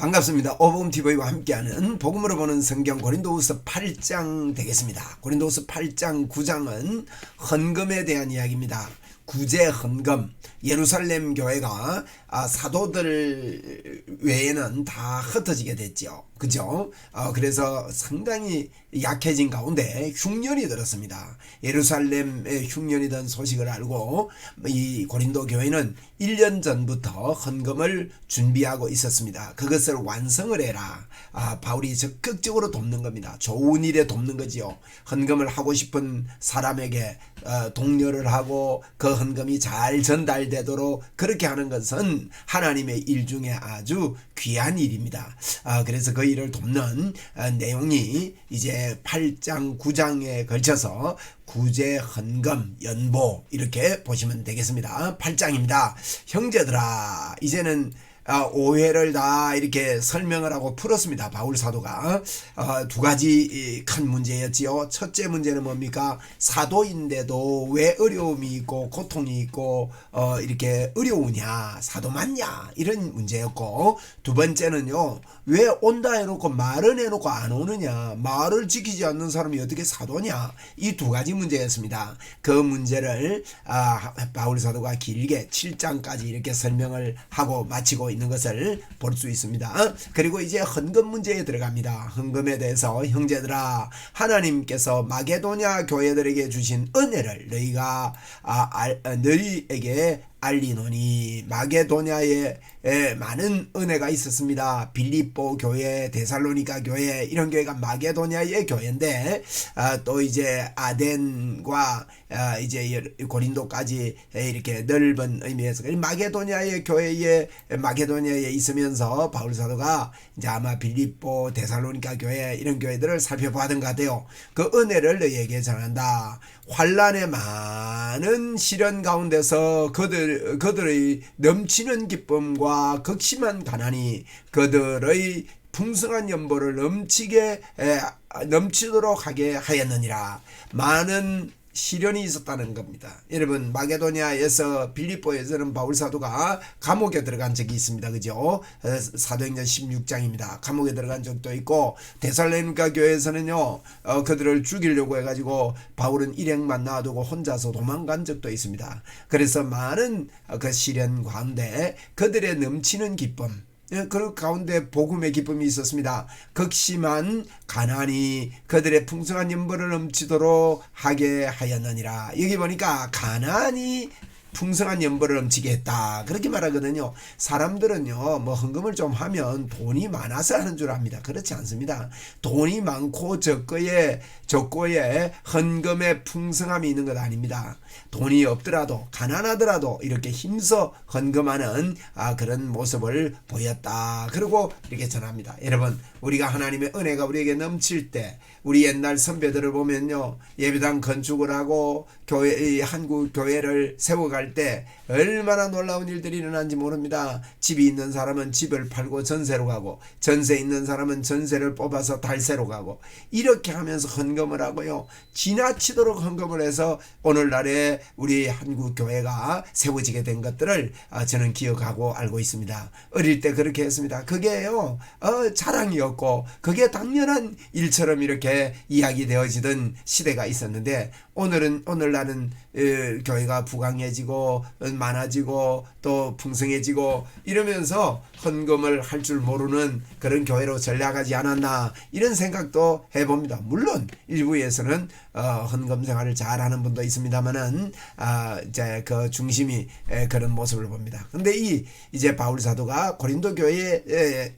반갑습니다. 오복음 TV와 함께하는 복음으로 보는 성경 고린도후서 8장 되겠습니다. 고린도후서 8장 9장은 헌금에 대한 이야기입니다. 구제 헌금 예루살렘 교회가 아, 사도들 외에는 다 흩어지게 됐죠. 그죠? 어, 그래서 상당히 약해진 가운데 흉년이 들었습니다. 예루살렘에 흉년이 든 소식을 알고 이 고린도 교회는 1년 전부터 헌금을 준비하고 있었습니다. 그것을 완성을 해라. 아, 바울이 적극적으로 돕는 겁니다. 좋은 일에 돕는 거지요. 헌금을 하고 싶은 사람에게 어, 독려를 하고 그 헌금이 잘 전달되도록 그렇게 하는 것은 하나님의 일 중에 아주 귀한 일입니다. 아, 그래서 그 일을 돕는 어, 내용이 이제 8장, 9장에 걸쳐서 구제, 헌금, 연보 이렇게 보시면 되겠습니다. 8장입니다. 형제들아, 이제는 아, 오해를 다 이렇게 설명을 하고 풀었습니다. 바울 사도가 어, 두 가지 큰 문제였지요. 첫째 문제는 뭡니까? 사도인데도 왜 어려움이 있고 고통이 있고 어, 이렇게 어려우냐, 사도 맞냐 이런 문제였고 두 번째는요. 왜 온다 해놓고 말은 해놓고 안 오느냐, 말을 지키지 않는 사람이 어떻게 사도냐 이 두 가지 문제였습니다. 그 문제를 아, 바울 사도가 길게 7장까지 이렇게 설명을 하고 마치고 있는 것을 볼 수 있습니다. 그리고 이제 헌금 문제에 들어갑니다. 헌금에 대해서 형제들아 하나님께서 마게도냐 교회들에게 주신 은혜를 너희가 아, 알, 너희에게 알리노니 마게도냐에 에, 많은 은혜가 있었습니다. 빌립보 교회, 데살로니가 교회 이런 교회가 마게도냐의 교회인데 아, 또 이제 아덴과 아, 이제 고린도까지 이렇게 넓은 의미에서 마게도냐의 교회에 마게도냐에 있으면서 바울 사도가 이제 아마 빌립보, 데살로니가 교회 이런 교회들을 살펴보던 것 같아요. 그 은혜를 너희에게 전한다. 환란의 많은 시련 가운데서 그들 그들의 넘치는 기쁨과 극심한 가난이 그들의 풍성한 연보를 넘치게 에, 넘치도록 하게 하였느니라. 많은 시련이 있었다는 겁니다. 여러분 마게도니아에서 빌립보에서는 바울 사도가 감옥에 들어간 적이 있습니다. 그죠? 어, 사도행전 16장입니다. 감옥에 들어간 적도 있고 데살로니가 교회에서는요 어, 그들을 죽이려고 해 가지고 바울은 일행만 놔두고 혼자서 도망간 적도 있습니다. 그래서 많은 그 시련 가운데 그들의 넘치는 기쁨 예, 그 가운데 복음의 기쁨이 있었습니다. 극심한 가난이 그들의 풍성한 연보를 넘치도록 하게 하였느니라. 여기 보니까 가난이 풍성한 연보를 넘치게 했다. 그렇게 말하거든요. 사람들은요, 뭐 헌금을 좀 하면 돈이 많아서 하는 줄 압니다. 그렇지 않습니다. 돈이 많고 적고에, 적고에 헌금의 풍성함이 있는 것 아닙니다. 돈이 없더라도, 가난하더라도 이렇게 힘써 헌금하는 아, 그런 모습을 보였다. 그리고 이렇게 전합니다. 여러분, 우리가 하나님의 은혜가 우리에게 넘칠 때, 우리 옛날 선배들을 보면요, 예배당 건축을 하고, 교회, 한국 교회를 세워갈 때 얼마나 놀라운 일들이 일어난지 모릅니다. 집이 있는 사람은 집을 팔고 전세로 가고 전세 있는 사람은 전세를 뽑아서 달세로 가고 이렇게 하면서 헌금을 하고요. 지나치도록 헌금을 해서 오늘날에 우리 한국 교회가 세워지게 된 것들을 아, 저는 기억하고 알고 있습니다. 어릴 때 그렇게 했습니다. 그게요 어, 자랑이었고 그게 당연한 일처럼 이렇게 이야기되어지던 시대가 있었는데 오늘은 오늘날은 에, 교회가 부강해지고 어, 많아지고 또 풍성해지고 이러면서 헌금을 할 줄 모르는 그런 교회로 전략하지 않았나 이런 생각도 해봅니다. 물론 일부에서는 어, 헌금 생활을 잘하는 분도 있습니다만은 아, 이제 그 중심이 에, 그런 모습을 봅니다. 근데 이 이제 바울 사도가 고린도 교회에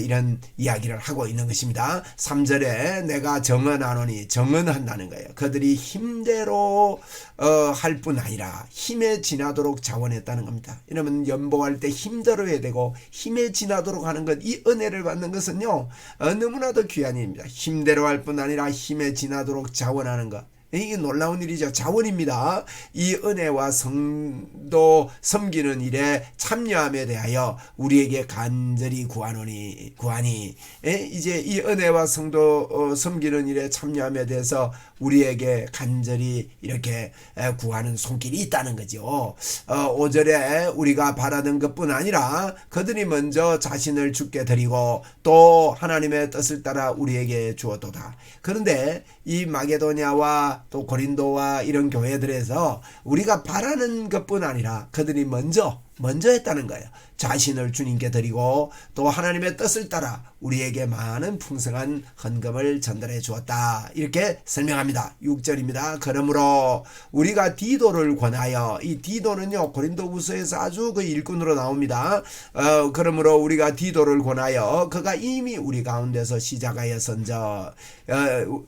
이런 이야기를 하고 있는 것입니다. 3절에 내가 정언하노니 정언한다는 거예요. 그들이 힘대로 어, 할 뿐 아니라 힘에 지나도록 자원했다는 겁니다. 이러면 연보할 때 힘들어야 되고 힘에 지나도록 하는 것, 이 은혜를 받는 것은요 어, 너무나도 귀한 일입니다. 힘대로 할 뿐 아니라 힘에 지나도록 자원하는 것. 이게 놀라운 일이죠. 자원입니다. 이 은혜와 성도 섬기는 일에 참여함에 대하여 우리에게 간절히 구하노니 구하니 예? 이제 이 은혜와 성도 어, 섬기는 일에 참여함에 대해서 우리에게 간절히 이렇게 에, 구하는 손길이 있다는 거죠. 어, 5절에 우리가 바라던 것뿐 아니라 그들이 먼저 자신을 죽게 드리고 또 하나님의 뜻을 따라 우리에게 주었도다. 그런데 이 마게도냐와 또 고린도와 이런 교회들에서 우리가 바라는 것뿐 아니라 그들이 먼저 먼저 했다는 거예요. 자신을 주님께 드리고 또 하나님의 뜻을 따라 우리에게 많은 풍성한 헌금을 전달해 주었다. 이렇게 설명합니다. 6절입니다. 그러므로 우리가 디도를 권하여 이 디도는요 고린도후서에서 아주 그 일꾼으로 나옵니다. 어, 그러므로 우리가 디도를 권하여 그가 이미 우리 가운데서 시작하였선저 어,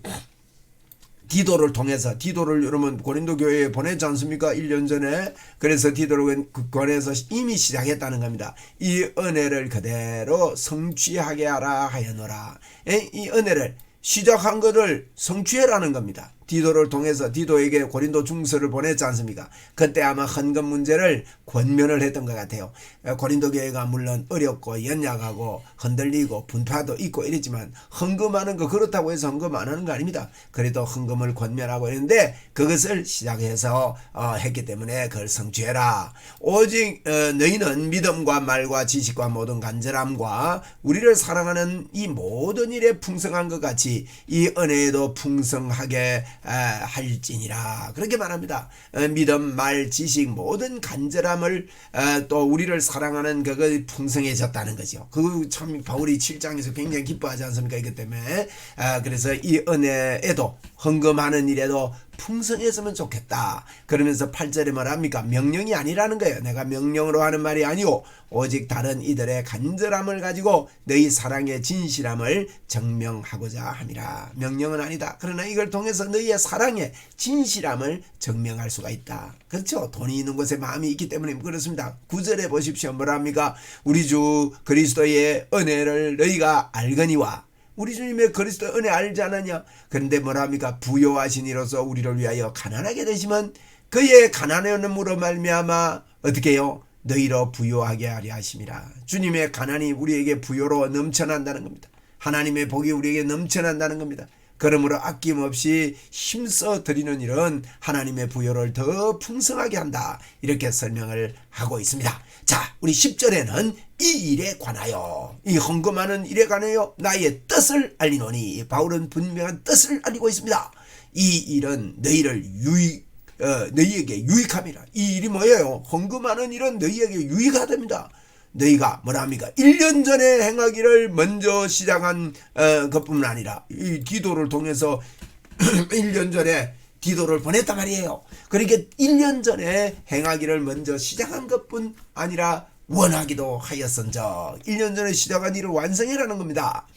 디도를 통해서 디도를 여러분 고린도 교회에 보냈지 않습니까? 1년 전에 그래서 디도를 권해서 이미 시작했다는 겁니다. 이 은혜를 그대로 성취하게 하라 하여노라. 에? 이 은혜를 시작한 것을 성취해라는 겁니다. 디도를 통해서 디도에게 고린도 중서를 보냈지 않습니까? 그때 아마 헌금 문제를 권면을 했던 것 같아요. 고린도 교회가 물론 어렵고 연약하고 흔들리고 분파도 있고 이랬지만 헌금하는 거 그렇다고 해서 헌금 안 하는 거 아닙니다. 그래도 헌금을 권면하고 있는데 그것을 시작해서 어, 했기 때문에 그걸 성취해라. 오직 어, 너희는 믿음과 말과 지식과 모든 간절함과 우리를 사랑하는 이 모든 일에 풍성한 것 같이 이 은혜에도 풍성하게 아, 할지니라 그렇게 말합니다. 어, 믿음, 말, 지식 모든 간절함을 어, 또 우리를 사랑하는 그걸 풍성해졌다는 거죠. 그 참 바울이 7장에서 굉장히 기뻐하지 않습니까? 이것 때문에 아, 그래서 이 은혜에도 헌금하는 일에도 풍성했으면 좋겠다. 그러면서 8절에 말합니까? 명령이 아니라는 거예요. 내가 명령으로 하는 말이 아니오. 오직 다른 이들의 간절함을 가지고 너희 사랑의 진실함을 증명하고자 함이라. 명령은 아니다. 그러나 이걸 통해서 너희의 사랑의 진실함을 증명할 수가 있다. 그렇죠? 돈이 있는 곳에 마음이 있기 때문에 그렇습니다. 9절에 보십시오. 뭐라 합니까? 우리 주 그리스도의 은혜를 너희가 알거니와 우리 주님의 그리스도 은혜 알지 않았냐? 그런데 뭐라 합니까? 부요하신 이로서 우리를 위하여 가난하게 되시면 그의 가난함으로 말미암아 어떻게 해요? 너희로 부요하게 하려 하심이라. 주님의 가난이 우리에게 부요로 넘쳐난다는 겁니다. 하나님의 복이 우리에게 넘쳐난다는 겁니다. 그러므로 아낌없이 힘써 드리는 일은 하나님의 부여를 더 풍성하게 한다. 이렇게 설명을 하고 있습니다. 자, 우리 10절에는 이 일에 관하여 이 헌금하는 일에 관하여 나의 뜻을 알리노니 바울은 분명한 뜻을 알리고 있습니다. 이 일은 너희를 유익 어, 너희에게 유익함이라. 이 일이 뭐예요? 헌금하는 일은 너희에게 유익하답니다. 너희가 뭐라 합니까? 1년 전에 행하기를 먼저 시작한 어, 것뿐만 아니라 이 기도를 통해서 1년 전에 기도를 보냈단 말이에요. 그러니까 1년 전에 행하기를 먼저 시작한 것뿐 아니라 원하기도 하였선적 1년 전에 시작한 일을 완성해라는 겁니다.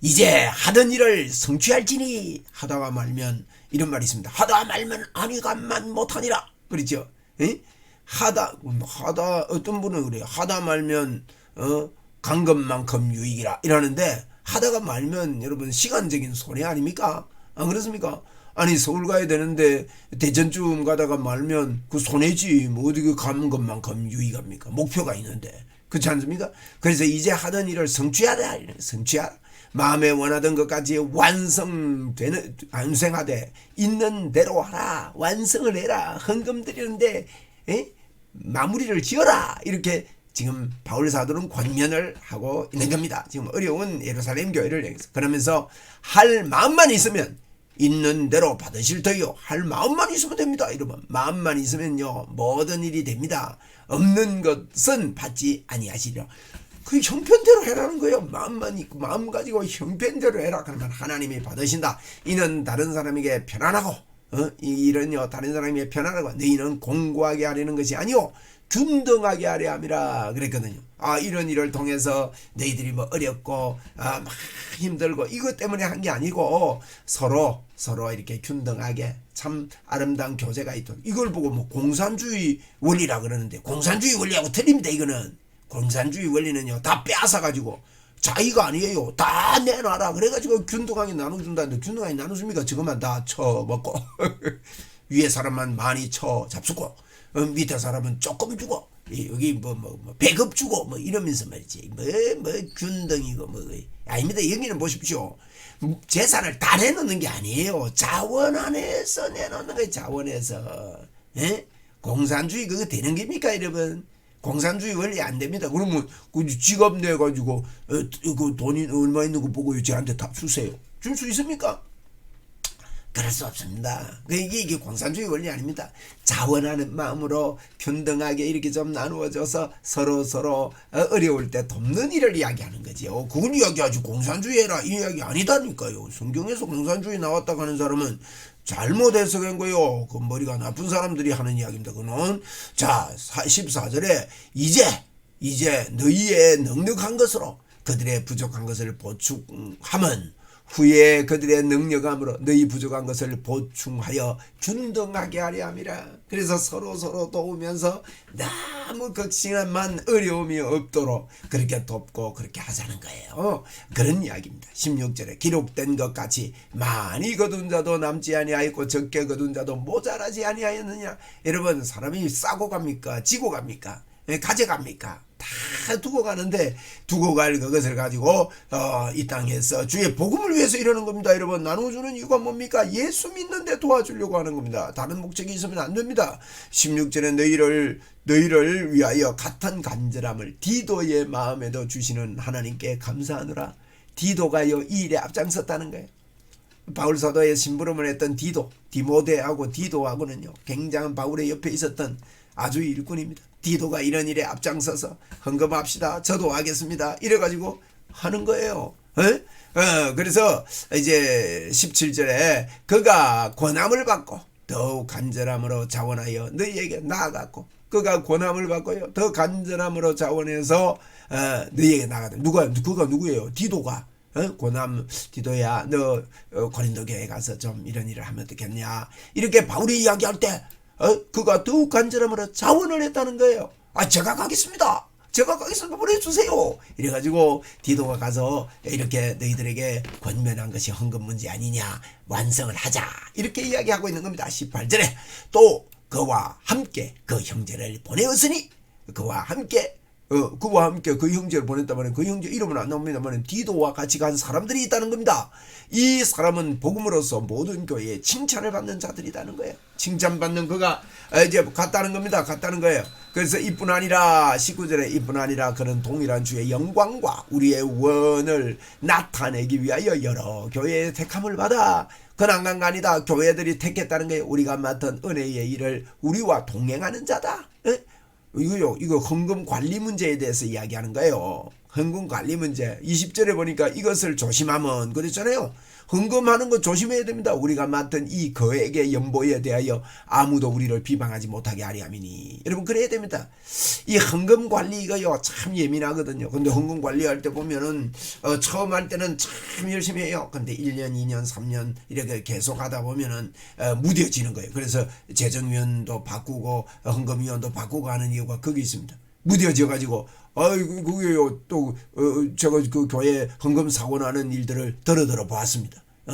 이제 하던 일을 성취할지니 하다가 말면 이런 말이 있습니다. 하다 말면 아니감만 못하니라. 그렇죠? 에? 하다 하다 어떤 분은 그래요. 하다 말면 어, 간 것만큼 유익이라 이러는데 하다가 말면 여러분 시간적인 손해 아닙니까? 안 그렇습니까? 아니 서울 가야 되는데 대전쯤 가다가 말면 그 손해지 뭐 어디 그간 것만큼 유익합니까? 목표가 있는데 그렇지 않습니까? 그래서 이제 하던 일을 성취하라 성취하라 마음에 원하던 것까지 완성되는 완성하되 있는 대로 하라 완성을 해라 헌금 드리는데 에? 마무리를 지어라 이렇게 지금 바울 사도는 권면을 하고 있는 겁니다. 지금 어려운 예루살렘 교회를 향해서 그러면서 할 마음만 있으면 있는 대로 받으실 터요. 할 마음만 있으면 됩니다. 여러분 마음만 있으면요 모든 일이 됩니다. 없는 것은 받지 아니하시려. 그 형편대로 해라는 거예요. 마음만 있고 마음 가지고 형편대로 해라. 그러면 하나님이 받으신다. 이는 다른 사람에게 편안하고 어? 이 일은요 다른 사람에게 편안하고 너희는 공고하게 하려는 것이 아니오 균등하게 하려 함이라 그랬거든요. 아 이런 일을 통해서 너희들이 뭐 어렵고 아, 막 힘들고 이것 때문에 한 게 아니고 서로 서로 이렇게 균등하게 참 아름다운 교제가 있도록 이걸 보고 뭐 공산주의 원리라 그러는데 공산주의 원리하고 틀립니다 이거는 공산주의 원리는요 다 빼앗아 가지고 자기가 아니에요. 다 내놔라. 그래가지고 균등하게 나눠준다는데 균등하게 나눠줍니까? 지금만 다 쳐먹고 위에 사람만 많이 쳐 잡수고 어, 밑에 사람은 조금 주고 이, 여기 뭐 뭐 뭐, 배급 주고 뭐 이러면서 말이지 뭐 뭐 균등이고 뭐 아닙니다. 여기는 보십시오. 재산을 다 내놓는 게 아니에요. 자원 안에서 내놓는 거예요. 자원에서. 예? 공산주의 그거 되는 겁니까 여러분? 공산주의 원리 안 됩니다. 그러면 그 직업 내 가지고 어, 그 돈이 얼마 있는 거 보고 저한테 다 주세요. 줄 수 있습니까? 그럴 수 없습니다. 그 이게 이게 공산주의 원리 아닙니다. 자원하는 마음으로 평등하게 이렇게 좀 나누어져서 서로 서로 어, 어려울 때 돕는 일을 이야기하는 거지요. 그건 이야기하지 공산주의라 이 이야기 아니다니까요. 성경에서 공산주의 나왔다고 하는 사람은 잘못 해석한 거요. 그 머리가 나쁜 사람들이 하는 이야기입니다. 그는 자 14절에 이제 이제 너희의 넉넉한 것으로 그들의 부족한 것을 보충하면 후에 그들의 능력함으로 너희 부족한 것을 보충하여 균등하게 하려 함이라. 그래서 서로 서로 도우면서 너무 극심한 어려움이 없도록 그렇게 돕고 그렇게 하자는 거예요. 그런 이야기입니다. 16절에 기록된 것 같이 많이 거둔 자도 남지 아니하였고 적게 거둔 자도 모자라지 아니하였느냐. 여러분 사람이 싸고 갑니까? 지고 갑니까? 예, 가져갑니까? 다 두고 가는데 두고 갈 그것을 가지고 어, 이 땅에서 주의 복음을 위해서 이러는 겁니다. 여러분 나눠주는 이유가 뭡니까? 예수 믿는데 도와주려고 하는 겁니다. 다른 목적이 있으면 안 됩니다. 16절에 너희를 너희를 위하여 같은 간절함을 디도의 마음에도 주시는 하나님께 감사하느라 디도가요 이 일에 앞장섰다는 거예요. 바울 사도의 심부름을 했던 디도, 디모데하고 디도하고는요 굉장한 바울의 옆에 있었던 아주 일꾼입니다. 디도가 이런 일에 앞장서서 헌금합시다. 저도 하겠습니다. 이래가지고 하는 거예요. 에? 어, 그래서 이제 17절에 그가 권함을 받고 더욱 간절함으로 자원하여 너희에게 나아갔고 그가 권함을 받고요 더 간절함으로 자원해서 어, 너희에게 나가다 누가 그가 누구예요? 디도가 어? 고남 디도야 너 어, 고린도 교회 가서 좀 이런 일을 하면 어떻겠냐 이렇게 바울이 이야기할 때 어? 그가 더욱 간절함으로 자원을 했다는 거예요. 아 제가 가겠습니다. 제가 가겠습니다 보내주세요. 이래가지고 디도가 가서 이렇게 너희들에게 권면한 것이 헌금 문제 아니냐 완성을 하자. 이렇게 이야기하고 있는 겁니다. 18절에. 또 그와 함께 그 형제를 보내었으니 그와 함께 어, 그와 함께 그 형제를 보냈다면 그 형제 이름은 안 나옵니다만 디도와 같이 간 사람들이 있다는 겁니다. 이 사람은 복음으로서 모든 교회에 칭찬을 받는 자들이라는 거예요. 칭찬받는 그가 이제 갔다는 겁니다. 갔다는 거예요. 그래서 이뿐 아니라 19절에 이뿐 아니라 그는 동일한 주의 영광과 우리의 원을 나타내기 위하여 여러 교회의 택함을 받아 그난간가 아니다. 교회들이 택했다는 거예요. 우리가 맡은 은혜의 일을 우리와 동행하는 자다. 에? 이거요, 이거 헌금 관리 문제에 대해서 이야기하는 거예요. 헌금 관리 문제. 20절에 보니까 이것을 조심하면 그랬잖아요. 헌금하는 거 조심해야 됩니다. 우리가 맡은 이 거액의 연보에 대하여 아무도 우리를 비방하지 못하게 하리 함이니. 여러분 그래야 됩니다. 이 헌금 관리 이거요 참 예민하거든요. 근데 헌금 관리할 때 보면은 어, 처음 할 때는 참 열심히 해요. 근데 1년, 2년, 3년 이렇게 계속 하다 보면은 어, 무뎌지는 거예요. 그래서 재정위원도 바꾸고 어, 헌금위원도 바꾸고 하는 이유가 거기 있습니다. 무뎌져 가지고 아이고 그게요 또 어, 제가 그 교회 헌금 사고 나는 일들을 들어들어 보았습니다. 어,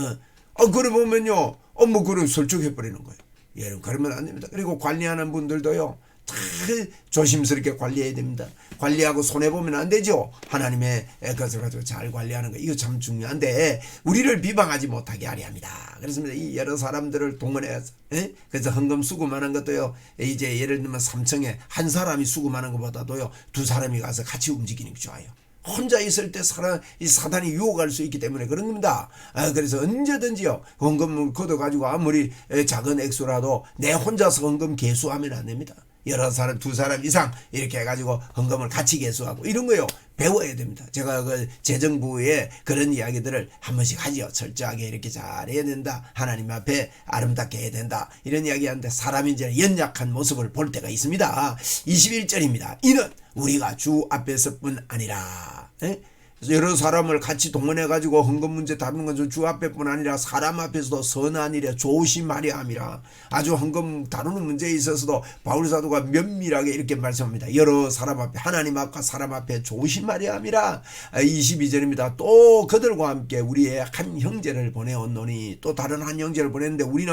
아 그래 보면요, 어뭐 그런 설득해 버리는 거예요. 여러분 그러면 안 됩니다. 그리고 관리하는 분들도요. 잘 조심스럽게 관리해야 됩니다. 관리하고 손해 보면 안 되죠. 하나님의 것을 가지고 잘 관리하는 거 이거 참 중요한데 우리를 비방하지 못하게 하려 합니다. 그렇습니다. 이 여러 사람들을 동원해서 에? 그래서 헌금 수금하는 것도요. 이제 예를 들면 삼층에 한 사람이 수금하는 것보다도요 두 사람이 가서 같이 움직이는 게 좋아요. 혼자 있을 때 사람, 이 사단이 유혹할 수 있기 때문에 그런 겁니다. 아, 그래서 언제든지요, 헌금을 걷어가지고 아무리 작은 액수라도 내 혼자서 헌금 개수하면 안 됩니다. 여러 사람, 두 사람 이상 이렇게 해가지고 헌금을 같이 개수하고 이런 거요. 배워야 됩니다. 제가 그 재정부의 그런 이야기들을 한 번씩 하지요. 철저하게 이렇게 잘 해야 된다. 하나님 앞에 아름답게 해야 된다. 이런 이야기 하는데 사람이 이제 연약한 모습을 볼 때가 있습니다. 21절입니다. 이는 우리가 주 앞에서뿐 아니라 에? 여러 사람을 같이 동원해 가지고 헌금 문제 다루는 건주 앞에뿐 아니라 사람 앞에서도 선한 일에 조심 하려 함이라 아주 헌금 다루는 문제에 있어서도 바울 사도가 면밀하게 이렇게 말씀합니다. 여러 사람 앞에 하나님 앞과 사람 앞에 조심하려 함이라 22절입니다. 또 그들과 함께 우리의 한 형제를 보내었노니 또 다른 한 형제를 보냈는데 우리는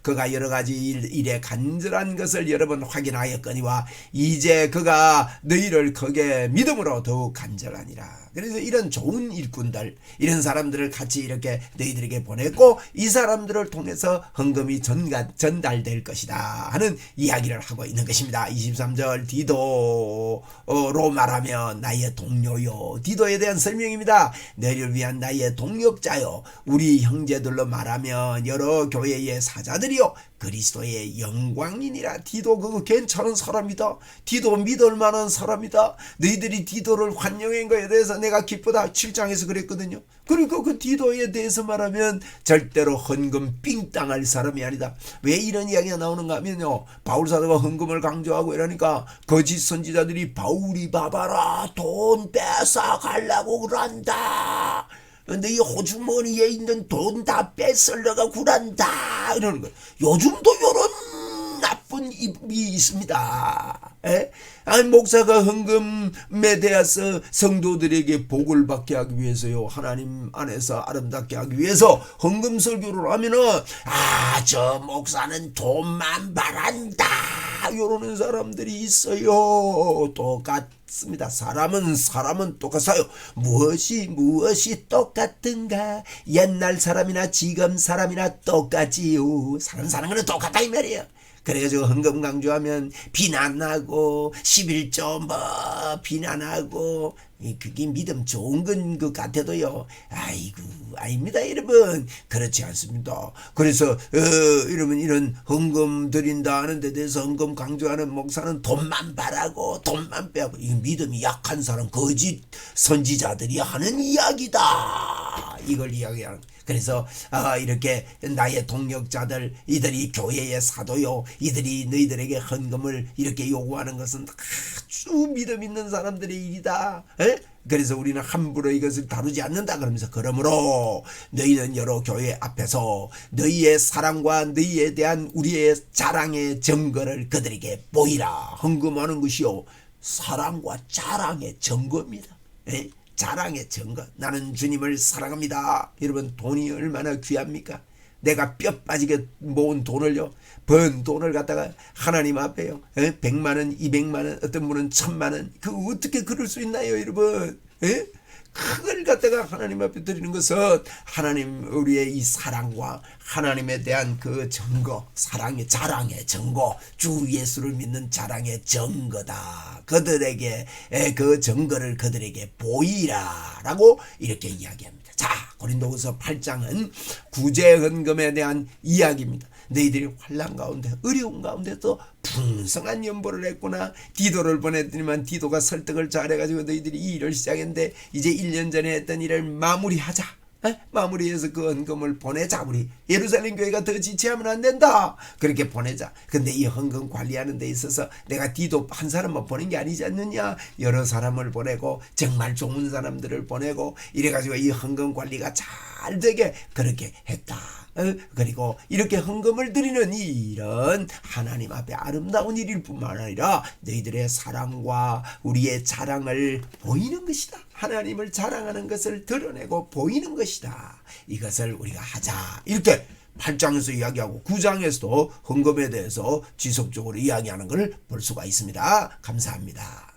그가 여러 가지 일, 일에 간절한 것을 여러 번 확인하였거니와 이제 그가 너희를 크게 믿음으로 더욱 간절하니라. 그래서 이런 좋은 일꾼들 이런 사람들을 같이 이렇게 너희들에게 보냈고 이 사람들을 통해서 헌금이 전가, 전달될 것이다 하는 이야기를 하고 있는 것입니다. 23절 디도로 말하면 나의 동료요. 디도에 대한 설명입니다. 너희를 위한 나의 동역자요. 우리 형제들로 말하면 여러 교회의 사자들이요. 그리스도의 영광이니라. 디도 그거 괜찮은 사람이다. 디도 믿을 만한 사람이다. 너희들이 디도를 환영한 거에 대해서 내가 기쁘다 7장에서 그랬거든요. 그러니까 그 디도에 대해서 말하면 절대로 헌금 삥 땅할 사람이 아니다. 왜 이런 이야기가 나오는가 하면요. 바울 사도가 헌금을 강조하고 이러니까 거짓 선지자들이 바울이 봐봐라 돈 뺏어 가려고 그런다. 너희 호주머니에 있는 돈 다 뺏으려고 구란다. 이러는 거예요. 요즘도 요런 나쁜 입이 있습니다. 에? 아니 목사가 헌금에 대해서 성도들에게 복을 받게 하기 위해서요 하나님 안에서 아름답게 하기 위해서 헌금 설교를 하면은 아 저 목사는 돈만 바란다. 이러는 사람들이 있어요. 똑같습니다. 사람은 사람은 똑같아요. 무엇이 무엇이 똑같은가? 옛날 사람이나 지금 사람이나 똑같지요. 사람 사는 거는 똑같다 이 말이에요 그래가지고 헌금 강조하면 비난하고 11조 뭐 비난하고 이 그게 믿음 좋은 건 것 같아도요. 아이고 아닙니다 여러분 그렇지 않습니다. 그래서 어, 이러면 이런 헌금 드린다 하는 데 대해서 헌금 강조하는 목사는 돈만 바라고 돈만 빼고 이 믿음이 약한 사람 거짓 선지자들이 하는 이야기다. 이걸 이야기하는 그래서 아, 이렇게 나의 동력자들 이들이 교회의 사도요 이들이 너희들에게 헌금을 이렇게 요구하는 것은 아주 믿음 있는 사람들의 일이다 에? 그래서 우리는 함부로 이것을 다루지 않는다 그러면서 그러므로 너희는 여러 교회 앞에서 너희의 사랑과 너희에 대한 우리의 자랑의 증거를 그들에게 보이라 헌금하는 것이요 사랑과 자랑의 증거입니다 에? 자랑의 증거. 나는 주님을 사랑합니다. 여러분 돈이 얼마나 귀합니까? 내가 뼈 빠지게 모은 돈을요, 번 돈을 갖다가 하나님 앞에요, 에? 100만 원, 200만 원, 어떤 분은 1000만 원, 그 어떻게 그럴 수 있나요, 여러분? 에? 그걸 갖다가 하나님 앞에 드리는 것은 하나님 우리의 이 사랑과 하나님에 대한 그 증거, 사랑의 자랑의 증거, 주 예수를 믿는 자랑의 증거다. 그들에게 에, 그 증거를 그들에게 보이라라고 이렇게 이야기합니다. 자, 고린도후서 8장은 구제 헌금에 대한 이야기입니다. 너희들이 환란 가운데 어려운 가운데도 풍성한 연보를 했구나. 디도를 보냈더니만 디도가 설득을 잘해가지고 너희들이 이 일을 시작했는데 이제 1년 전에 했던 일을 마무리하자. 에? 마무리해서 그 헌금을 보내자 우리 예루살렘 교회가 더 지체하면 안 된다 그렇게 보내자 근데 이 헌금 관리하는 데 있어서 내가 디도 한 사람만 보낸 게 아니지 않느냐 여러 사람을 보내고 정말 좋은 사람들을 보내고 이래가지고 이 헌금 관리가 잘 되게 그렇게 했다 어? 그리고 이렇게 헌금을 드리는 이 일은 하나님 앞에 아름다운 일일 뿐만 아니라 너희들의 사랑과 우리의 자랑을 보이는 것이다. 하나님을 자랑하는 것을 드러내고 보이는 것이다. 이것을 우리가 하자. 이렇게 8장에서 이야기하고 9장에서도 헌금에 대해서 지속적으로 이야기하는 것을 볼 수가 있습니다. 감사합니다.